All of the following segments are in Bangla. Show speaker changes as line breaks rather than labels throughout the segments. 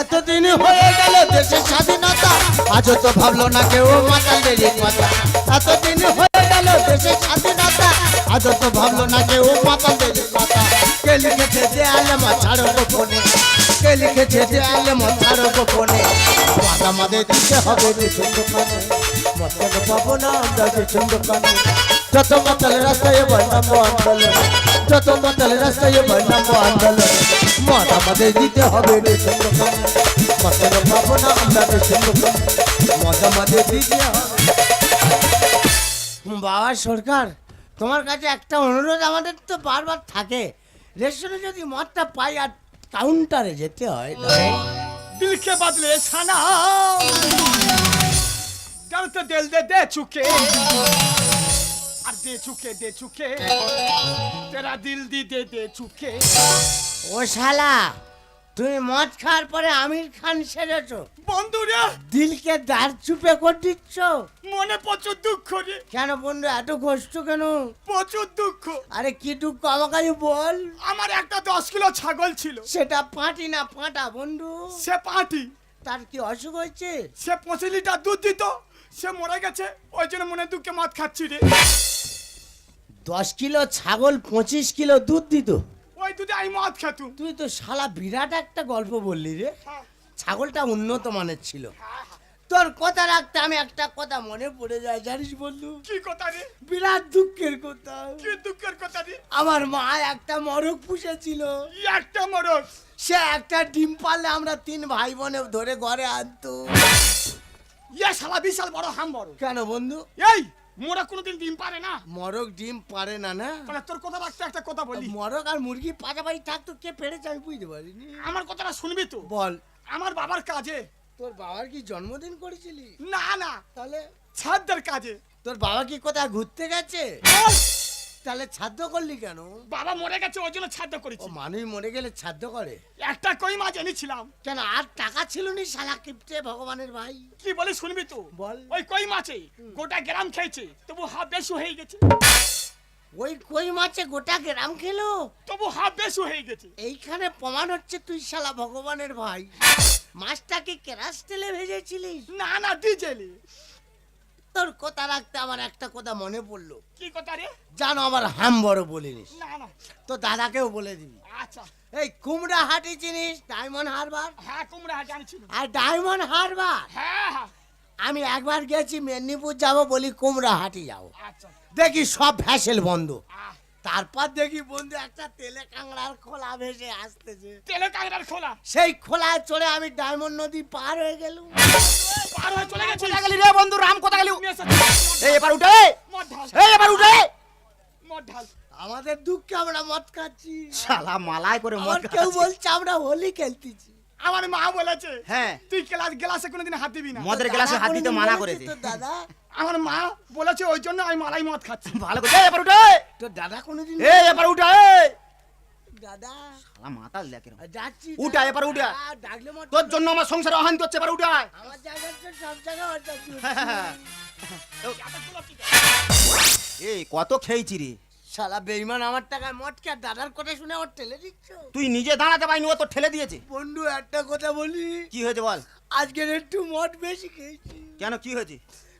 এতদিন হয়ে গেল দেশের স্বাধীনতা। আজও তো ভাবলো না কেউ মাতালের কথা। এতদিন হয়ে গেল দেশের স্বাধীনতা। আজও তো ভাবলো না কেউ মাতালের কথা। কে লিখেছে যে আলেমা ছাড়ো গোপনে? কে লিখেছে যে আলেমা ছাড়ো গোপনে? আমাদের দিতে হবে যে সুন্দর কানে মতন পাবো না আমরা যে সুন্দর কানে যত মাতাল রাস্তায় এবার নামবো আন্দোলন। যত মাতাল রাস্তায় এবার আন্দোলন। মত আমাদের দিতে হবে দেশের লোক মতের পাবো না আমরা দেশের লোক মত আমাদের দিতে হবে। বাবা সরকার, তোমার কাছে একটা অনুরোধ আমাদের তো বারবার থাকে। রেশনে যদি মদটা পাই আর কাউন্টারে যেতে হয়
দিলকে ছানা। সানা তো দিল দে দে চুকে। আর দে চুকে দে চুকে। তেরা দিল দি, দে দে চুকে।
ও শালা তুমি মদ খাওয়ার পরে আমির খান সেরেছো
বন্ধুরা!
দিলকে দাঁড় চুপে করে দিচ্ছ?
মনে প্রচুর দুঃখ রে।
কেন বন্ধু এত কষ্ট কেন?
প্রচুর দুঃখ।
আরে কি দুঃখ আমাকে বল।
আমার একটা দশ কিলো ছাগল ছিল।
সেটা পাটি না পাটা বন্ধু?
সে পাটি।
তার কি অসুখ হয়েছে?
সে পঁচিশ লিটার দুধ দিত। সে মরে গেছে। ওই জন্য মনে দুঃখে মদ খাচ্ছি রে।
দশ কিলো ছাগল পঁচিশ কিলো দুধ দিত।
দুধে আমি মদ খেতুম।
তুই তো শালা বিরাট একটা গল্প বললি রে।
হ্যাঁ,
ছাগলটা উন্নত মানের ছিল। তোর কথা রাখতে আমি একটা কথা মনে পড়ে যায় জানিস বন্ধু?
কি কথা রে?
বিরাট দুঃখের কথা।
কি দুঃখের কথা রে?
আমার মা একটা মরক পুষেছিল।
একটা মরদ
সে একটা ডিম পারলে আমরা তিন ভাই বোনে ধরে ঘরে আনতো।
ইয়ে শালা বিশাল বড় হাম বড়।
কেন বন্ধু?
এই! মোরা কোনোদিন ডিম পারে না।
মরক ডিম পারে না না?
তাহলে তোর কথা রাখতে একটা কথা বলি।
মরক আর মুরগি পাশাপাশি থাকতো কে পেরেছে আমি বুঝতে পারিনি।
আমার কথাটা শুনবি তো?
বল।
আমার বাবার কাজে।
তোর বাবার কি জন্মদিন করেছিলি?
না না।
তাহলে?
ছাদদের কাজে।
তোর বাবা কি কোথায় ঘুরতে গেছে? তাহলে ছাদ্য করলি কেন?
বাবা মরে গেছে ওই জন্য ছাদ্য
ও
করেছি
মানুষ মরে গেলে ছাদ্য করে।
একটা কই মাছ এনেছিলাম
কেন আর টাকা ছিল নি শালা কিপটে ভগবানের ভাই?
কি বলে শুনবি তো?
বল।
ওই কই মাছে গোটা গ্রাম খেয়েছে তবু হাফ বেশু হয়ে গেছে।
ওই কই মাছে গোটা গ্রাম খেলো?
তবু হাফ বেশু হয়ে গেছে।
এইখানে প্রমাণ হচ্ছে তুই শালা ভগবানের ভাই। মাছটাকে কেরাস তেলে ভেজেছিলিস।
না না ডিজেলি।
তোর কথা রাখতে আমার একটা কথা মনে পড়ল।
কি কথা রে?
জানো আমার হাম বড় বলিনিস
না না।
তো দাদাকেও বলে দিবি।
আচ্ছা।
এই কুমড়া হাটি চিনিস ডায়মন্ড হারবার?
হ্যাঁ কুমড়া জানছি
আর ডায়মন্ড হারবার?
হ্যাঁ হ্যাঁ।
আমি একবার গেছি মেদিনীপুর যাব বলি কুমড়া হাটি যাব।
আচ্ছা।
দেখি সব ফ্যাসেল বন্ধ। তারপর দেখি বন্ধু একটা তেলে কাংড়ার খোলা ভেসে আসতেছে।
তেলে কাংড়ার খোলা?
সেই খোলায় চড়ে আমি ডায়মন্ড নদী পার হয়ে গেলুম।
পার হয়ে চলে গেছে
কোথায় গেলি রে বন্ধু? রাম কোথায় গেলি? এই এবার উঠে! এই এবার উঠে!
মদ ঢাল।
আমাদের দুঃখে আমরা মদ খাচ্ছি।
শালা মালাই করে মদ
কেউ বলছে আমরা হোলি খেলতেছি।
আমার মা বলেছে
হ্যাঁ।
তুই গ্লাস গ্লাসে কোনোদিন হাত দিবি না।
মদের গ্লাসে হাত দিতে মানা করেছে।
তো দাদা?
আমার মা বলেছে ওই জন্য আমি মালাই মদ খাচ্ছি।
ভালো করে এবার উঠে!
তো দাদা কোনোদিন
এই এবার উঠে এই!
দাদা।
শালা মাতাল দেখে
যাচ্ছি
উঠা, এবার উঠা।
আ, ডাকলে মদ
তোর জন্য আমার সংসারে অশান্তি হচ্ছে এবার উঠে। আয়।
আমার জায়গায় সব জায়গায়
এই কত খেয়েছি রে।
শালা বেইমান আমার টাকায় মদ কে আর দাদার কথা শুনে আমার ঠেলে দিচ্ছ?
তুই নিজে দাঁড়াতে পারিনি ও তো ঠেলে দিয়েছে।
বন্ধু একটা কথা বলি।
কি হয়েছে বল?
আজকের একটু মদ বেশি খেয়েছি।
কেন কি হয়েছে?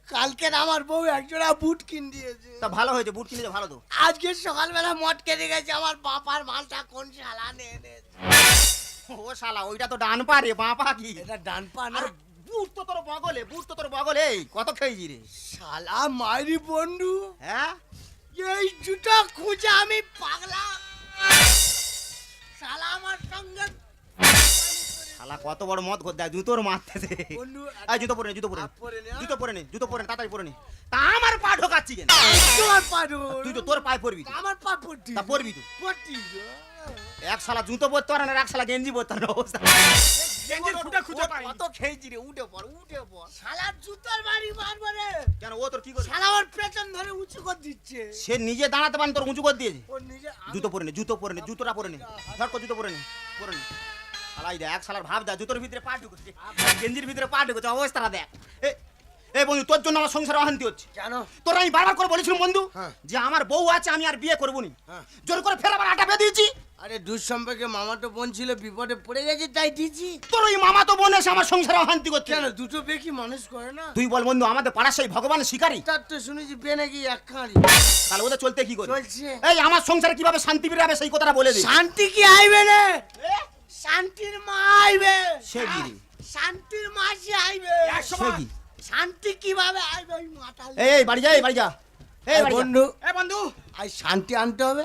কালকের আমার বউ একজোড়া বুট কিন দিয়েছে।
তা ভালো হয়েছে বুট কিনেছে ভালো তো।
আজকে সকালবেলা মদ কেটে গেছে আমার বাপার মালটা কোন শালা নিয়ে এনেছে।
ও শালা ওইটা তো ডান পা রে বাঁ পা কি?
এটা ডান পা না।
বুট তো তোর বগলে বুট তো তোর বগলে কত খেয়েছি রে?
শালা মাইরি বন্ধু।
হ্যাঁ?
এই জুতো খুঁজে আমি পাগলা। শালা আমার সঙ্গে
শালা কত বড় মদ ঘর জুতোর মারতেছে
বন্ধু
জুতো পরে নে জুতো পরে নে। জুতো পরে নে জুতো পরে তাড়াতাড়ি পরে নে। তা আমার পা ঢোকাচ্ছি কেন?
তোমার পারো
তুই তো তোর পায়ে পরবি
আমার পা পড়তি
তা পরবি তুই।
পড়তি
এক শালা জুতো পরতে পারে না আর এক শালা গেঞ্জি পরতে পারে অবস্থা।
গেঞ্জির ফুটা খুঁজে পাই
কত খেয়েছি রে উঠে পড় উঠে পড়।
শালা জুতোর বাড়ি মারবো রে।
কেন ও তোর কি করে
শালা আমার পেছন ধরে উঁচু করে দিচ্ছে।
সে নিজে দাঁড়াতে পারেন তোর উঁচু করে দিয়েছে।
ও নিজে
জুতো পরে নে জুতো পরে নে জুতোটা পরে নে। ধর জুতো পরে নে পরে নে। শালাই দেখ শালার ভাব দেখ জুতোর ভিতরে পা ঢুকেছে। গেঞ্জির ভিতরে পা ঢুকেছে অবস্থাটা দেখ। এ এই বন্ধু তোর জন্য আমার সংসারে অশান্তি হচ্ছে।
কেন?
তোর আমি বারবার করে বলেছিলাম বন্ধু
হ্যাঁ।
যে আমার বউ আছে আমি আর বিয়ে করব নি।
হ্যাঁ।
জোর করে ফের আবার আটা পেয়ে দিয়েছি।
আরে দূর সম্পর্কে মামা তো বোন ছিল বিপদে পড়ে গেছে তাই দিছি
তোর ওই মামা তো বোন এসে আমার সংসারে অশান্তি করছে।
কেন দুটো বে কি মানুষ করে না?
তুই বল বন্ধু আমাদের পাড়ার সেই ভগবান শিকারী।
তার তো শুনেছি বে নাকি এক খাঁড়ি
তাহলে ওদের চলতে কি করে?
চলছে।
এই আমার সংসারে কীভাবে শান্তি ফিরে সেই কথাটা বলে দে।
শান্তি কি আইবে রে? শান্তির মা আইবে।
সে কি রে?
শান্তির মাসি আইবে।
সে কি?
শান্তি কীভাবে আইবে ওই মাতাল।
এই এই বাড়ি যা এই বাড়ি যা। এই
বন্ধু।
এ বন্ধু।
আই শান্তি আনতে হবে।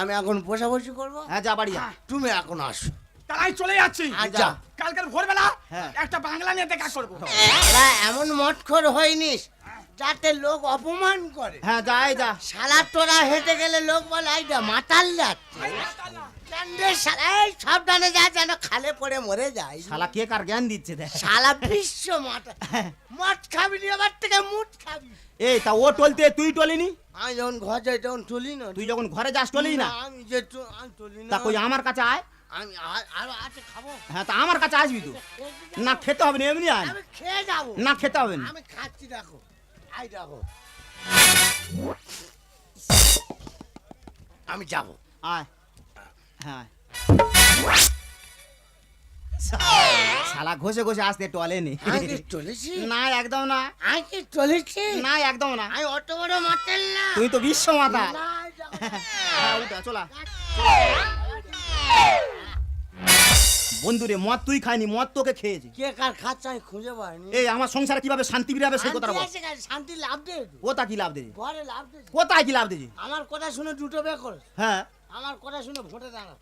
আমি এখন বসাবসি করব।
হ্যাঁ যা বাড়ি যা।
তুমি এখন আসো।
তারাই চলে যাচ্ছি।
আচ্ছা
কালকের ভোরবেলা
হ্যাঁ।
একটা বাংলা নিয়ে দেখা করব।
এরা এমন মটখর হয়নিস যাতে লোক অপমান করে।
হ্যাঁ যা এই যা।
শালা তোরা হেঁটে গেলে লোক বলে এইটা মাতাল যাচ্ছে। শালা এই সাবধানে যা যেন খালে পড়ে মরে যায়।
শালা কে কার জ্ঞান দিচ্ছে দেখ।
শালা বিশ্ব মাতা মদ খাবি নি এবার থেকে মুট খাবি।
এই তা ও টলতে তুই টলিনি?
আমি যখন ঘর যাই তখন তুলি না।
তুই যখন ঘরে যাস টলি না।
আমি যে আমি তুলি না।
তা কই আমার কাছে আয়।
আমি আর- আরও আছে খাব?
হ্যাঁ তা আমার কাছে আসবি তো না খেতে হবে না এমনি আয়।
আমি খেয়ে যাব।
না খেতে হবে না।
আমি খাচ্ছি দেখো। আই দেখো। আমি যাব।
আয়। হ্যাঁ শালা ঘষে ঘষে আসতে টলে নি।
আমি কি চলেছি?
না একদম না।
কি চলেছি?
না একদম না।
আমি অত বড় মাতাল না।
তুই তো বিশ্ব মাতা। হ্যাঁ, উঠা চলা। বন্ধুরে মদ তুই খাইনি মদ তোকে খেয়েছি।
কে কার খাচ্ছে আমি খুঁজে পাইনি
এই আমার সংসারে কীভাবে শান্তি ফিরে সেই কথা বল।
শান্তি লাভ দে
কোথা কি লাভ দিয়েছি
ঘরে লাভ দে
কোথায় কি লাভ দিয়েছি
আমার কথা শুনে দুটো বে করে।
হ্যাঁ।
আমার কথা শুনে ভোটে দাঁড়া।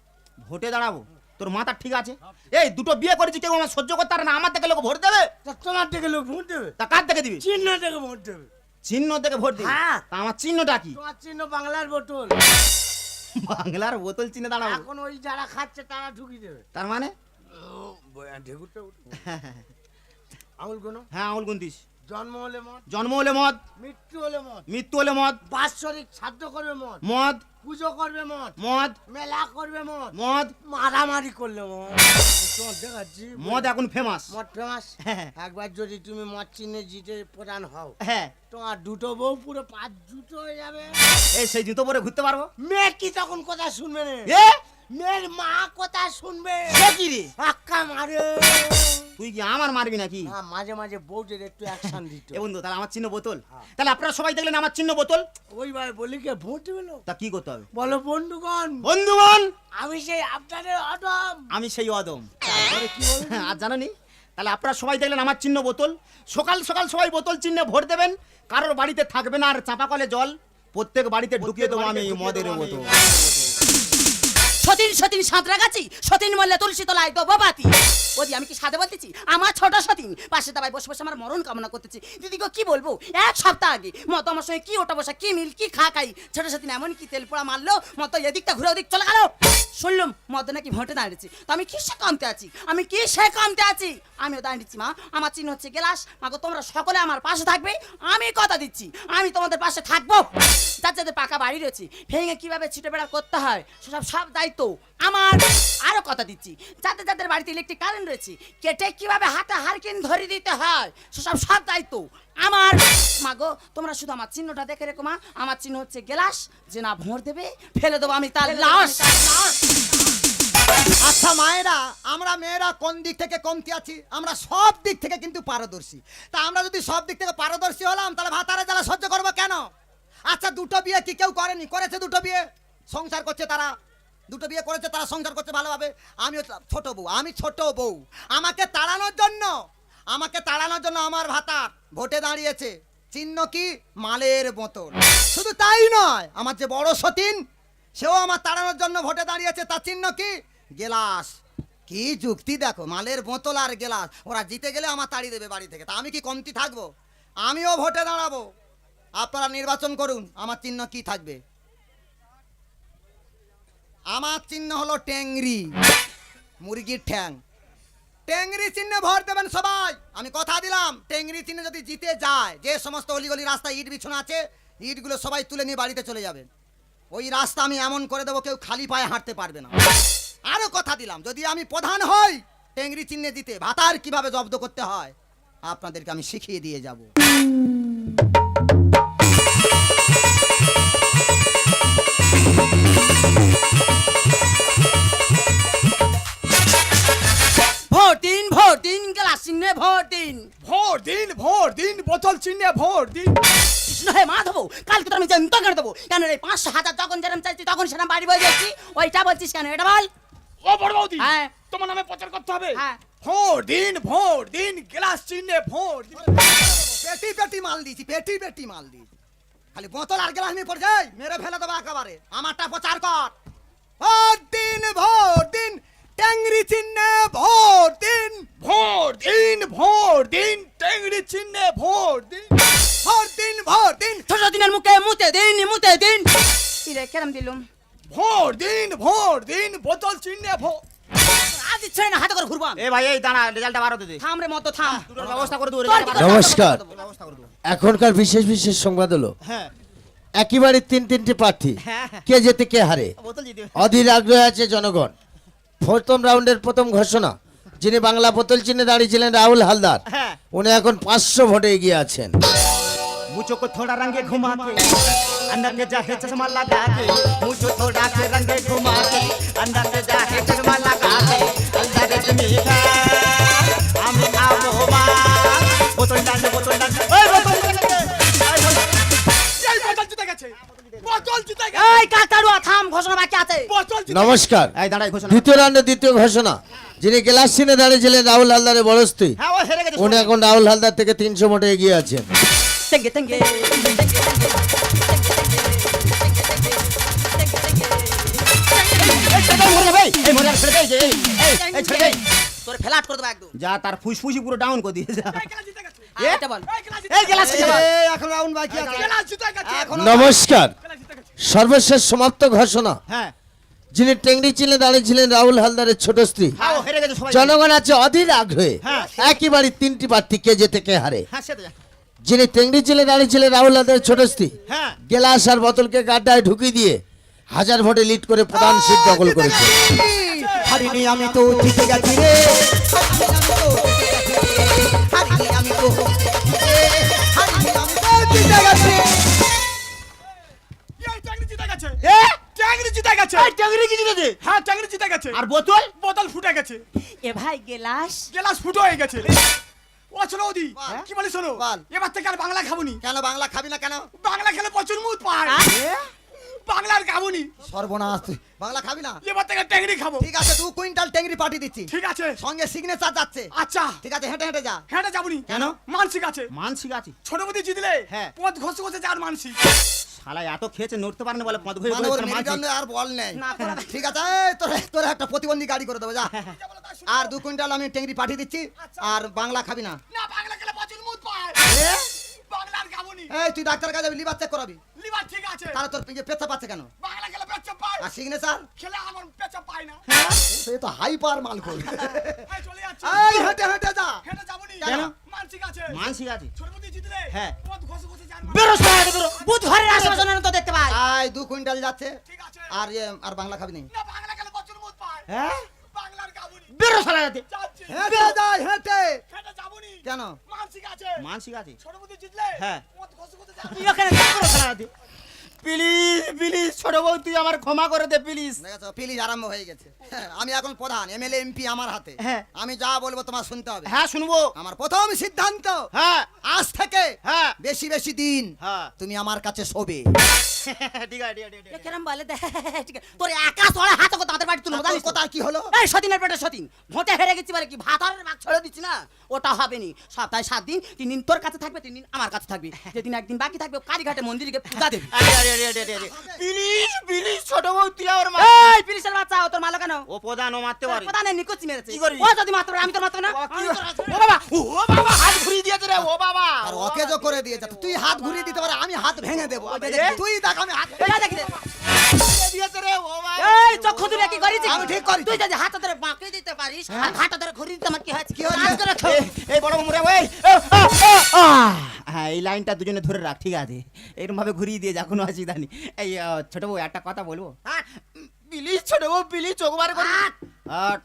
ভোটে দাঁড়াবো? তোর মাথা ঠিক আছে? এই দুটো বিয়ে করেছি কেউ আমার সহ্য করতে পারে না আমার থেকে লোক ভোট দেবে?
তোমার থেকে লোক ভোট দেবে?
তা কার থেকে দিবি?
চিহ্ন থেকে ভোট দেবে।
চিহ্ন থেকে ভোট দিবি?
হ্যাঁ।
তা আমার চিহ্নটা কি?
তোমার চিহ্ন বাংলার বোতল।
বাংলার বোতল চিনে দাঁড়াবো।
এখন ওই যারা খাচ্ছে তারা ঢুকিয়ে দেবে।
তার মানে?
ঢেকুরটা আঙুল কোনো
হ্যাঁ আঙুল গুনতিস।
জন্ম হলে মদ
জন্ম হলে মদ
মৃত্যু হলে মদ
মৃত্যু হলে মদ
বাৎসরিক শ্রাদ্ধ করবে মদ
মদ
পুজো করবে মদ
মদ
মেলা করবে মদ
মদ।
মারামারি করলে মদ। দেখাচ্ছি
মদ এখন ফেমাস
মদ ফেমাস
হ্যাঁ।
একবার যদি তুমি মদ চিহ্নে জিতে প্রধান হও
হ্যাঁ।
তোমার দুটো বউ পুরো পাঁচ জুতো হয়ে যাবে।
এই সেই জুতো পরে ঘুরতে পারব?
মেয়ে কি তখন কথা শুনবে না? মেয়ের মা কথা শুনবে।
কি রে?
আক্কা মারে।
তুই কি আমার মারবি নাকি?
হ্যাঁ, মাঝে মাঝে বউদের একটু অ্যাকশন দিত
এ বন্ধু তাহলে আমার চিহ্ন বোতল।
হ্যাঁ।
তাহলে আপনারা সবাই দেখলেন আমার চিহ্ন বোতল?
ওইবার বলি কে ভোট দিল?
তা কি করতে হবে?
বলো বন্ধুগণ।
বন্ধুগণ!
আমি সেই আপনাদের অদম।
আমি সেই অদম।
তারপরে কি বলব?
আর জানানি তাহলে আপনারা সবাই দেখলেন আমার চিহ্ন বোতল। সকাল সকাল সবাই বোতল চিহ্নে ভোট দেবেন। কারোর বাড়িতে থাকবে না আর চাপা কলে জল। প্রত্যেক বাড়িতে ঢুকিয়ে দেবো আমি মদের বোতল
সতীন সতীন সাঁতরাগাছি সতীন মল্লে তুলসী তলায় বাতি। ওদি আমি কি সাথে বলতেছি? আমার ছোট সতীন পাশে দাবায় বসে বসে আমার মরণ কামনা করতেছি। দিদি গো, কি বলব? এক সপ্তাহ আগে মত আমার সঙ্গে কি ওটা বসা, কি মিল, কি খা খাই, ছোট সতীন এমন কি তেল পোড়া মারলো মত এদিকটা ঘুরে ওদিক চলে গেল। শুনলাম, মদ নাকি ভোটে দাঁড়িয়েছি। তো আমি কিসে কামতে আছি? আমি কি সে কামতে আছি? আমিও দাঁড়িয়েছি, মা। আমার চিহ্ন হচ্ছে গেলাস। মাগো তোমরা সকলে আমার পাশে থাকবে। আমি কথা দিচ্ছি। আমি তোমাদের পাশে থাকব। যার যাদের পাকা বাড়ি রয়েছে, ভেঙে কীভাবে ছিটে বেড়া করতে হয়, সেসব সব দায়িত্ব আমার আরও কথা দিচ্ছি। যাদের যাদের বাড়িতে ইলেকট্রিক কারেন্ট রয়েছে কেটে কীভাবে হাতে হারকিন ধরে দিতে হয় সেসব সব দায়িত্ব আমার। মাগো তোমরা শুধু আমার চিহ্নটা দেখে রেখো মা। আমার চিহ্ন হচ্ছে গেলাস যে না ভোট দেবে ফেলে দেবো আমি তার লাশ।
আচ্ছা মায়েরা আমরা মেয়েরা কোন দিক থেকে কমতি আছি? আমরা সব দিক থেকে কিন্তু পারদর্শী। তা আমরা যদি সব দিক থেকে পারদর্শী হলাম তাহলে ভাতারে জ্বালা সহ্য করব কেন? আচ্ছা দুটো বিয়ে কি কেউ করেনি? করেছে দুটো বিয়ে? সংসার করছে তারা। দুটো বিয়ে করেছে, তারা সংসার করছে ভালোভাবে। আমি ছোট বউ, আমি ছোট বউ। আমাকে তাড়ানোর জন্য, আমাকে তাড়ানোর জন্য আমার ভাতা ভোটে দাঁড়িয়েছে। চিহ্ন কি? মালের বোতল। শুধু তাই নয়, আমার যে বড় সতীন, সেও আমার তাড়ানোর জন্য ভোটে দাঁড়িয়েছে, তার চিহ্ন কি? গেলাস। কি যুক্তি দেখো, মালের বোতল আর গেলাস। ওরা জিতে গেলে আমার তাড়িয়ে দেবে বাড়ি থেকে। তা আমি কি কমতি থাকব? আমিও ভোটে দাঁড়াবো। আপনারা নির্বাচন করুন, আমার চিহ্ন কি থাকবে? আমার চিহ্ন হলো ট্যাংরি। মুরগির ঠ্যাং। টেংরি চিহ্নে ভর দেবেন সবাই। আমি কথা দিলাম টেংরি চিহ্নে যদি জিতে যায়, যে সমস্ত অলিগলি রাস্তায় ইট বিছানো আছে, ইটগুলো সবাই তুলে নিয়ে বাড়িতে চলে যাবেন ওই রাস্তা আমি এমন করে দেবো, কেউ খালি পায়ে হাঁটতে পারবে না। আরও কথা দিলাম, যদি আমি প্রধান হই টেংরি চিহ্নে দিতে ভাতার কীভাবে জব্দ করতে হয়, আপনাদেরকে আমি শিখিয়ে দিয়ে যাব।
চিহ্নে ভোট দিন কৃষ্ণ হে মাধব কালকে তো আমি জানতো কেন দেবো। কেন রে পাঁচশো হাজার যখন যেরকম চাইছি তখন সেরকম বাড়ি বয়ে যাচ্ছি। ওইটা বলছিস কেন এটা বল।
ও বড় বৌদি
হ্যাঁ।
তোমার নামে প্রচার করতে হবে।
হ্যাঁ।
ভোট দিন ভোট দিন গ্লাস চিহ্নে ভোট
পেটি পেটি মাল দিয়েছি পেটি পেটি মাল দিয়েছি। খালি বোতল আর গ্লাস নিয়ে পড়ে যাই মেরে ফেলে দেবো একেবারে। আমারটা প্রচার কর। ভোট দিন ভোট দিন ট্যাংরি চিহ্নে ভোট দিন।
ভোট দিন। ভোট দিন টেংরি চিহ্নে ভোট দিন।
দিন দিন
ইরে কেরম দিলুম
ভোট দিন ভোট দিন বোতল চিহ্নে ভোট
আজ ইচ্ছে না হাতে করে ঘুরবো
এ ভাই এই দাঁড়া রেজাল্টটা বারো দে
থাম রে মতো থাম
ব্যবস্থা করে দেবো
তোর
রেজাল্টটা
কি
বারো
নমস্কার
ব্যবস্থা করে দেবো
এখনকার বিশেষ বিশেষ সংবাদ হলো
হ্যাঁ।
একই বাড়ির তিন তিনটি প্রার্থী।
হ্যাঁ।
কে যেতে কে হারে? অধীর আগ্রহে আছে জনগণ। প্রথম রাউন্ডের প্রথম ঘোষণা যিনি বাংলা বোতল চিহ্নে দাঁড়িয়েছিলেন রাহুল হালদার
হ্যাঁ।
উনি এখন পাঁচশো ভোটে এগিয়ে আছেন।
मुझको को थोड़ा रंगे घुमा के अंदर के जाके चश्मा लगा के मुझको थोड़ा के रंगे घुमा के अंदर के जाके चश्मा लगा के अंदर के मीठा আমি আবো মা বোতল ডান্স বোতল ডান্স ওই বোতল
এই বোতল জিতে গেছে বোতল জিতে গেছে
এই কাকাড়ুয়া থাম ঘোষণা বাকি আছে
বোতল জিতে
নমস্কার
এই দাঁড়াই ঘোষণা
দ্বিতীয় রাউন্ডে দ্বিতীয় ঘোষণা যিনি গ্লাস চিহ্নে দাঁড়িয়েছিলেন রাহুল হালদারের বড় স্ত্রী
হ্যাঁ ও হেরে গেছে
উনি এখন রাহুল হালদার থেকে তিনশো ভোটে এগিয়ে আছেন
তেঙ্গে তেঙ্গে
এই ছেড়ে দাও, মরে যাবে, এই, এই মরে যাবে, ছেড়ে দে, এই যে, এই, এই, এই ছেড়ে দে।
তোর ফ্ল্যাট করে দেবো একদম।
যা তার ফুসফুসি পুরো ডাউন করে দিয়েছে।
এই গ্লাস জিতে গেছে।
আর এটা বল।
এই গ্লাস
এই গ্লাস
জিতে
খেতে
গেছে।
বল।
এই, এখন রাউন্ড বাকি আছে।
গ্লাস জিতে গেছে।
এখন
নমস্কার। সর্বশেষ সমাপ্ত ঘোষণা।
হ্যাঁ।
যিনি টেংরি চিহ্নে দাঁড়িয়েছিলেন রাহুল হালদারের ছোট স্ত্রী।
হ্যাঁ
জনগণ আছে অধীর আগ্রহে। একেবারে তিনটি প্রার্থী কে যেতে কে হারে।
হ্যাঁ।
যিনি টেংরি চিহ্নে দাঁড়িয়েছিলেন রাহুল হালদারের ছোট স্ত্রী
হ্যাঁ।
গেলাস আর বোতলকে গাড্ডায় ঢুকিয়ে দিয়ে হাজার ভোটে লিড করে প্রধান সিট দখল করেছে।
হারিনি আমি তো জিতে গেছি রে। আমি তো হারিনি আমি তো জিতে গেছি।
এই ট্যাংরি জিতে গেছে।
এ?
ট্যাংরি জিতে গেছে।
এই ট্যাংরি কি জিতেছে?
হ্যাঁ গেছে।
আর বোতল?
বোতল ফুটে গেছে।
এ ভাই গেলাস?
গ্লাস ফুটো হয়ে গেছে। ও শোনো ওদি
বল।
কি বলি শোনো?
বল।
এবার থেকে আর বাংলা খাবুনি?
কেন বাংলা খাবি না কেন?
বাংলা খেলে প্রচুর মুদ পায়। বাংলার খাবুনি।
সর্বনাশ তুই। বাংলা খাবি না?
এবার থেকে ট্যাংরি খাব।
ঠিক আছে দু কুইন্টাল টেংরি পাঠিয়ে দিচ্ছি।
ঠিক আছে।
সঙ্গে সিগনেচার যাচ্ছে।
আচ্ছা।
ঠিক আছে হেঁটে হেঁটে যা।
হ্যাঁ যাবুনি?
কেন?
মানসিক আছে।
মানসিক আছে।
ছোট বুদ্ধি জিতলে
হ্যাঁ।
পথ ঘষে ঘষে যার মানসিক।
শালা এত খেয়েছে নড়তে পারে না বলে পদ ঘুরে
মানে ওর মেরুদণ্ড আর বল নেই। ঠিক আছে তোর তোর একটা প্রতিবন্ধী গাড়ি করে দেবো যা। আর দু কুইন্টাল আমি টেংরি পাঠিয়ে দিচ্ছি আর বাংলা খাবি না।
না বাংলা খেলে প্রচুর মুদ পায়। বাংলার খাবুনি।
এই তুই ডাক্তার কাছে লিভার চেক করাবি।
লিভার ঠিক আছে।
তাহলে তোর পিঁজে পেঁচা পাচ্ছে কেন?
বাংলা খেলে পেচ্ছা পায়।
আর সিগনেচার?
খেলে আমার পেচ্ছা পায় না।
সে তো হাইপার মাল করবে
এই চলে যাচ্ছে।
এই হেঁটে হেঁটে যা।
হেঁটে যাবুনি
কেন?
মানসিক আছে।
মানসিক আছে।
ছোট জিতলে
হ্যাঁ।
পথ ঘষে ঘষে যার
বেরো শালা বেরো
বুধ ঘরের আশেপাশে না তো
আই দু কুইন্টাল যাচ্ছে। আর আর বাংলা খাবি নি।
না বাংলা খেলে প্রচুর মুদ পায়।
হ্যাঁ? বেরো শালা এতে
হেঁটে যাই হেঁটে।
হেঁটে
কেন?
মানসিক আছে।
হ্যাঁ। প্লিজ প্লিজ ছোট বউ তুই আমার ক্ষমা করে দে প্লিজ।
পিলিজ আরম্ভ হয়ে গেছে। হ্যাঁ, আমি এখন প্রধান এমএলএ এমপি আমার হাতে।
হ্যাঁ।
আমি যা বলব তোমার শুনতে হবে।
হ্যাঁ শুনব।
আমার প্রথম সিদ্ধান্ত
হ্যাঁ।
আজ থেকে
হ্যাঁ।
বেশি বেশি দিন
হ্যাঁ।
তুমি আমার কাছে শোবে।
ঠিক আছে ঠিক আছে,
কেরম বলে ঠিক আছে। তোর একা তোরা হাতে কথা তাদের বাড়ি তুলবো জানিস তো?
কি হলো?
এই সতীনের পেটে সতীন। ভোটে হেরে গেছি বলে কি ভাত ভাগ ছেড়ে দিচ্ছি না? ওটা হবে নি সপ্তাহে সাত দিন তিন দিন তোর কাছে থাকবে তিন দিন আমার কাছে থাকবে। যেদিন একদিন বাকি থাকবে কালীঘাটে মন্দিরে গিয়ে পূজা দেবে।
আরে আরে আরে আরে আরে প্লিজ প্লিজ ছোট বউ তুই আমার মা।
এই পুলিশের বাচ্চা ও তোর মালো কেন?
ও প্রধান ও মারতে পারে।
প্রধানের নিকুচি মেরেছে। ও যদি মারতে পারে আমি তো মারতে না?
বাবা, কি-
আমি তো রাখব।
ও বাবা ও বাবা হাত ঘুরিয়ে দিয়েছে রে ও বাবা।
আর ওকে করে দিয়েছে তুই হাত ঘুরিয়ে দিতে পারে আমি হাত ভেঙে দেবো। তুই দেখ আমি হাত
এই দেখি দে।
দিয়েছে রে ও বাবা।
এই চক্ষু তুলে কি করিস
আমি ঠিক করি।
তুই যদি হাত ধরে বাঁকে দিতে পারিস আর ঘাটা ধরে ঘুরিয়ে দিতে আমার কি হয়েছে?
কি হয়েছে?
কাজ
এই- এই বড় মুড়ে ওই হ্যাঁ এই লাইনটা দুজনে ধরে রাখ ঠিক আছে। এরকম ভাবে ঘুরিয়ে দিয়ে যা কোনো অসুবিধা নেই। এই আহ, ছোট বউ একটা কথা বলব? প্লিজ ছোট বউ প্লিজ চোখ বার করি। আর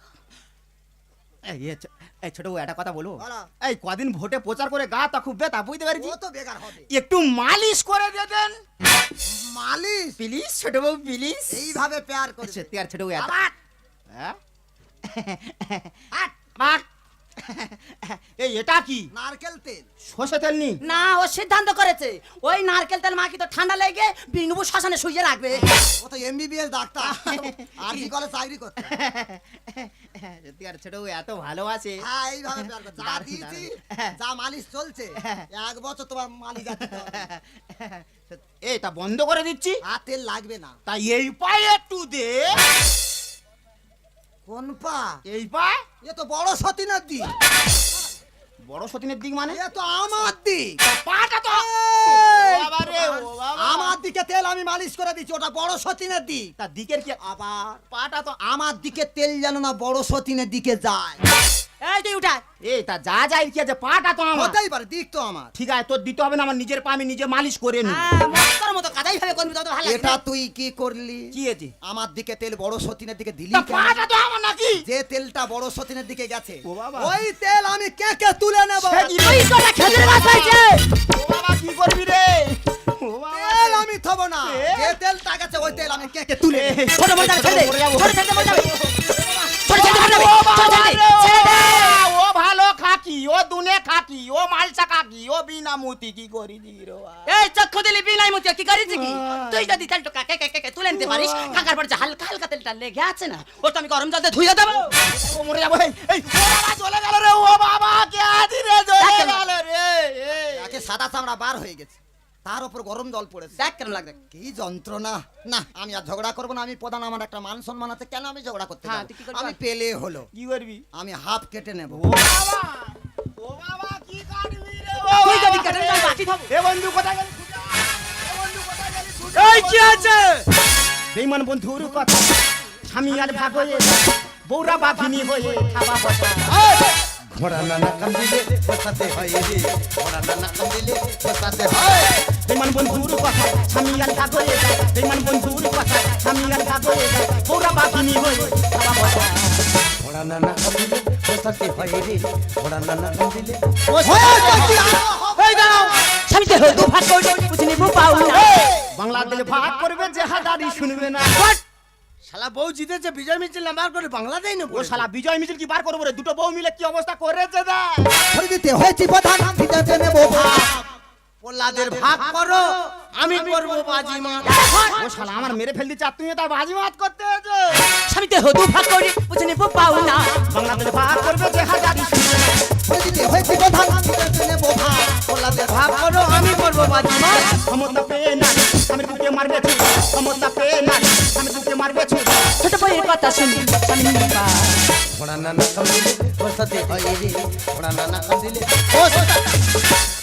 এই এ ছ- এই ছোট বউ একটা কথা বলব?
বলো।
এই কদিন ভোটে প্রচার করে গা তা খুব ব্যথা বুঝতে পারছি?
ও তো বেকার হবে।
একটু মালিশ করে দেবেন।
মালিশ।
প্লিজ ছোট বউ প্লিজ।
এইভাবে পেয়ার করছে
সত্যি আর ছোট বউ
আবার।
হ্যাঁ?
হাট।
এই এটা কি?
নারকেল তেল।
সর্ষে তেল নি
না ও সিদ্ধান্ত করেছে। ওই নারকেল তেল মাখি তো ঠান্ডা লেগে বিঙ্গুবু শ্মশানে শুয়ে রাখবে।
ও তো এমবিবিএস ডাক্তার। আর কি করে চাকরি করতে?
সত্যি আর ছোট এত ভালোবাসে।
হ্যাঁ এইভাবে প্যার কর। যা দিয়েছি যা মালিশ চলছে এক বছর তোমার মালিশ আছে
এটা বন্ধ করে দিচ্ছি?
আর তেল লাগবে না।
তা এই পায়ে একটু দে।
কোন পা?
এই পায়ে?
এ তো বড় সতীনের দিক।
বড় সতীনের দিক মানে?
এ তো আমার দিক।
পাটা তো।
আমার দিকে তেল আমি মালিশ করে দিচ্ছি ওটা বড় সতীনের দিক।
তা দিকের কি
আবার
পাটা তো
আমার দিকে তেল যেন না বড় সতীনের দিকে যায়।
এই তুই উঠা
এই তা যা যায় কি আছে পাটা তো আমার।
হতেই পারে দিক তো আমার।
ঠিক আছে তোর দিতে হবে না আমার নিজের পা আমি নিজে মালিশ করে নি
হ্যাঁ, মতো কাদাই ভাবে করবি তত ভালো
এটা তুই কি করলি?
কি আছে
আমার দিকে তেল বড় সতীনের দিকে দিলি
তা পাটা তো আমার নাকি?
যে তেলটা বড় সতীনের দিকে গেছে
ও বাবা।
ওই তেল আমি কে কে তুলে নেব?
সে কি
খেজুর গাছ হয়েছে?
ও বাবা কি করবি রে?
তেল আমি থব না।
এ?
যে তেলটা গেছে ওই তেল আমি কে কে তুলে
ছোট মজা ছেড়ে। ছোট ছেড়ে মজা
খাকি ও মালসা খাকি ও বিনা মুতি কি করি দি রে বাবা।
এই চক্ষু দিলি বিলাই মতো কি করিস কি? তুই যদি তেলটা কাকে কাকে কাকে তুলে নিতে পারিস কাকার পর যে হালকা হালকা তেলটা লেগে আছে না ও তো আমি গরম জল দিয়ে ধুয়ে দেবো।
ও মরে যাব এই এই, ও বাবা চলে গেল রে ও বাবা কে আদি রে চলে গেল রে এই।
সাদা চামড়া বার হয়ে গেছে তার উপর গরম জল পড়েছে।
দেখ কেন লাগবে
কি যন্ত্রণা। না আমি আর ঝগড়া করব না আমি প্রধান আমার একটা মান সম্মান আছে কেন আমি ঝগড়া করতে
হ্যাঁ, কি?
আমি পেলে হলো।
কি করবি?
আমি হাফ কেটে নেব।
ও বাবা! ও বাবা কি কাটবি রে
তুই যদি কেটে। যাস বাকি থাকব
এ বন্ধু কোথায় গেলি? ছুটে আয়। এ বন্ধু কোথায় গেলি? ছুটে
এই কি আছে?
বেইমান বন্ধুর কথা। স্বামী আর ভাগ হয়ে বৌরা বাঘিনী হয়ে খাওয়া বসা।
ঘোড়া নানা কান্দিলে বসাতে হয় রে। ঘোড়া নানা কান্দিলে বসাতে হয়।
বেইমান বন্ধুর কথা। স্বামী আর ভাগ হয়ে যায় বেইমান বন্ধুর কথা। স্বামী আর ভাগ হয়ে যায় বৌরা বাঘিনী হয়ে খাওয়া বসা।
ঘোড়া নানা হয় রে ঘোড়া নানা
স্বামীতে হয়ে দু ভাগ পাও না।
বাংলা দিলে ভাগ করবে যে হাদারি শুনবে না।
শালা বউ জিতেছে বিজয় মিছিল নাম্বার করে বাংলা দেয় না
ও শালা বিজয় মিছিল কি বার করব রে? দুটো বউ মিলে কি অবস্থা করেছে দা
দিতে হয়েছি প্রধান দিতে নেব ভাগ।
পোল্লাদের ভাগ করো আমি করব বাজি মা
ও শালা আমার মেরে ফেল দিচ্ছে তুমি তার বাজি মাত করতে হয়েছে।
স্বামীতে হয়ে দু ভাগ করে বুঝে নিবো পাও না
বাংলা দিলে ভাগ করবে যে
ধরে দিতে হয়েছি প্রধান দিতে নেব ভাগ।
পোল্লাদের ভাগ করো আমি করব বাজি মা
ক্ষমতা পেয়ে না আমি তোকে মারবে ছুট ক্ষমতা পেয়ে না আমি তোকে মারবে ছুট
ছোট বইয়ের কথা শুনি স্বামী নিবা
ঘোড়া নানা কান্দিলে বসাতে হয় রে ঘোড়া নানা কান্দিলে বসাতে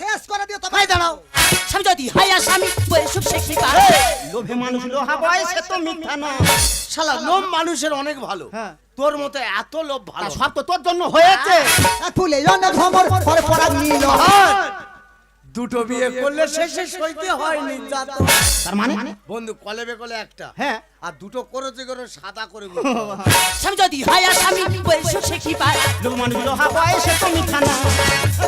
শেষ করে দিও
তোমায়। দাঁড়াও।
স্বামী যদি হয় আর স্বামী বইয়ের সুখ সে কি
লোভে মানুষ লোহা বয়সে তো মিথ্যা না
শালা লোভ মানুষের অনেক ভালো।
হ্যাঁ।
তোর মতো এত লোভ ভালো।
সব তো তোর জন্য হয়েছে।
ফুলে জন্য ভ্রমর পরে পরাগ নীল
দুটো বিয়ে করলে শেষে সইতে হয় নির্যাতন।
তার মানে?
বন্ধু কলে বেকলে একটা।
হ্যাঁ।
আর দুটো করেছে করে সাদা করে
স্বামী যদি হয় আর স্বামী সুখ সে কি পারে
লোভ মানুষ লোহা বয়সে তো মিথ্যা না।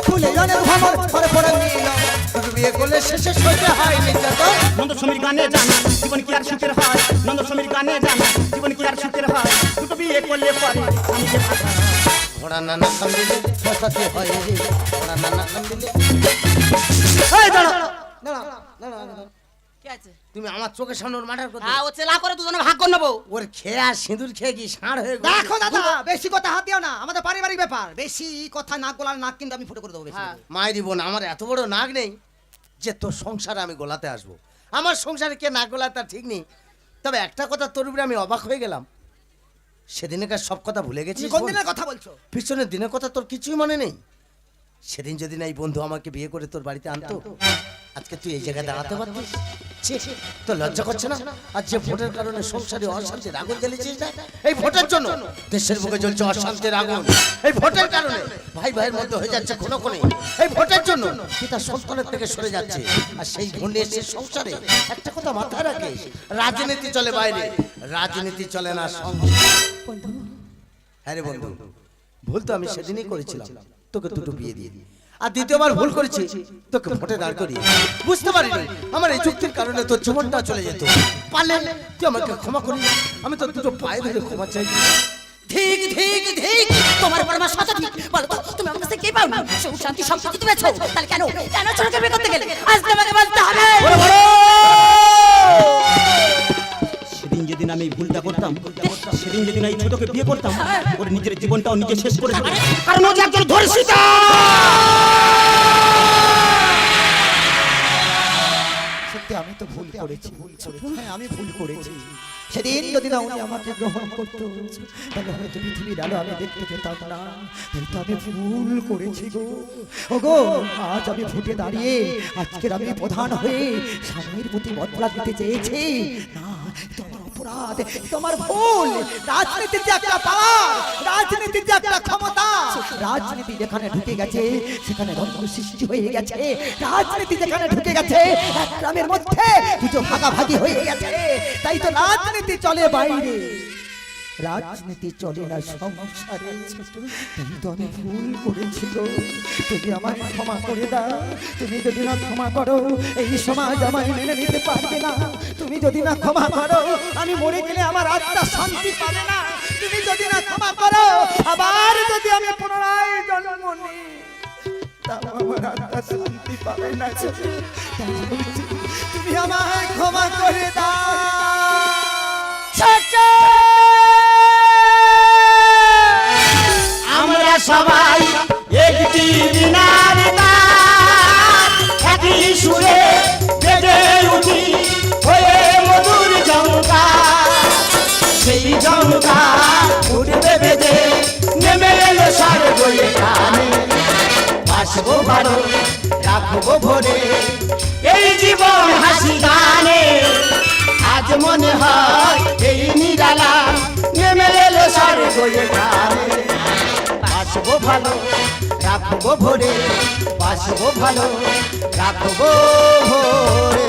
ফুলে জন্য ভ্রমর পরে পরাগ নীল
দুটো বিয়ে করলে শেষে সইতে হয় নির্যাতন।
নন্দ সমীর গানে জানা জীবন কি আর সুখের হয়? নন্দ সমীর গানে জানা জীবন কি আর সুখের হয়? দুটো বিয়ে করলে পরে আমি যে
নানা হয় নানা
এই।
কি আছে?
তুমি আমার চোখের সামনে ওর মার্ডার করতে
হ্যাঁ ও চেলা করে দুজনে ভাগ করে নেব।
ওর খেয়ে আর সিঁদুর খেয়ে কি ষাঁড় হয়ে?
দেখো দাদা বেশি কথা হাত দিও না আমাদের পারিবারিক ব্যাপার। বেশি কথা নাক গলার নাক কিন্তু আমি ফুটো করে দেবো বেশি।
হ্যাঁ।
মায়েরই বোন আমার এত বড় নাক নেই যে তোর সংসারে আমি গোলাতে আসব। আমার সংসারে কে নাক গোলাতে ঠিক নেই। তবে একটা কথা তোর উপরে আমি অবাক হয়ে গেলাম। সেদিনকার সব কথা ভুলে
গেছি
গেছিস
কোন দিনের কথা বলছো?
পিছনের দিনের কথা তোর কিছুই মনে নেই? সেদিন যদি না এই বন্ধু আমাকে বিয়ে করে তোর বাড়িতে আনতো আজকে তুই এই জায়গায় দাঁড়াতে পারতিস? ছি, তোর লজ্জা করছে না? আর যে ভোটের কারণে সংসারে অশান্তির আগুন জ্বালিয়েছিস না? এই ভোটের জন্য। দেশের বুকে জ্বলছে অশান্তির আগুন। এই ভোটের কারণে। ভাই ভাইয়ের মধ্যে হয়ে যাচ্ছে কোনো কোনো এই ভোটের জন্য পিতা সন্তানের থেকে সরে যাচ্ছে। আর সেই ভোটে এসে সংসারে একটা কথা মাথায় রাখিস রাজনীতি চলে বাইরে। রাজনীতি চলে না সংসার। হ্যাঁ রে বন্ধু ভুল তো আমি সেদিনই করেছিলাম। তোকে দুটো বিয়ে দিয়ে দিই। আর দ্বিতীয়বার ভুল করেছি তোকে ভোটে দাঁড় করিয়ে বুঝতে পারিনি? আমার এই চুক্তির কারণে তোর জীবনটা চলে যেত। পারলে তুই আমাকে ক্ষমা করি আমি তোর দুটো পায়ে ধরে ক্ষমা চাই।
ঠিক ঠিক ঠিক। তোমার আমার শত ঠিক বলো তো তুমি আমার কাছে কি পাও? না সুখ শান্তি সব কিছু তুমি পেয়েছ? তাহলে কেন কেন ছোটকে বিয়ে করতে গেলে? আজকে আমাকে বলতে হবে।
সেদিন যেদিন আমি ভুলটা করতাম সেদিন যেদিন এই ছোটকে বিয়ে করতাম ওর নিজের জীবনটাও নিজে শেষ করে দিতাম। কারণ ও যে একজন ধর্ষিতা!
সত্যি আমি তো ভুল করেছি। ভুল করেছি। হ্যাঁ আমি ভুল করেছি। সেদিন যদি না উনি আমাকে গ্রহণ করতো তাহলে হয়তো পৃথিবীর আলো আমি দেখতে পেতাম না। এই তো আমি ভুল করেছি গো। ওগো আজ আমি ফুটে দাঁড়িয়ে আজকের আমি প্রধান হয়ে স্বামীর প্রতি বদলা দিতে চেয়েছি। না তোমার অপরাধ। তোমার ভুল। রাজনীতির যে একটা পাওয়ার রাজনীতির যে একটা ক্ষমতা। রাজনীতি যেখানে ঢুকে গেছে, সেখানে দ্বন্দ্ব সৃষ্টি হয়ে গেছে। রাজনীতি যেখানে ঢুকে গেছে, এক গ্রামের মধ্যে দুটো ভাগাভাগি হয়ে গেছে। তাই তো রাজনীতি চলে বাইরে। রাজনীতি চলে না, সংসারে। তাই তো আমি ভুল করেছি গো তুমি আমায় ক্ষমা করে দাও। তুমি যদি না ক্ষমা করো, এই সমাজ আমায় মেনে নিতে পারবে না। তুমি যদি না ক্ষমা করো, আমি মরে গেলে আমার আত্মা শান্তি পাবে না। তুমি যদি না ক্ষমা করো, আবার যদি আমি পুনরায় জন্ম নিই আমার আত্মা শান্তি পাবে না। তুমি আমায় ক্ষমা করে দাও।
সবাই একটি তার একই সুরে বেজে উঠি হয়ে মধুর জঙ্কা সেই জঙ্কা উঠবে বেজে নেমে এলো সার বয়ে কানে বাসবো ভালো রাখব ভরে, এই জীবন হাসি গানে। আজ মনে হয় এই নিরালা, নেমে এলো সার বয়ে কানে বাসবো ভালো রাখব ভরে বাসবো ভালো রাখব ভরে।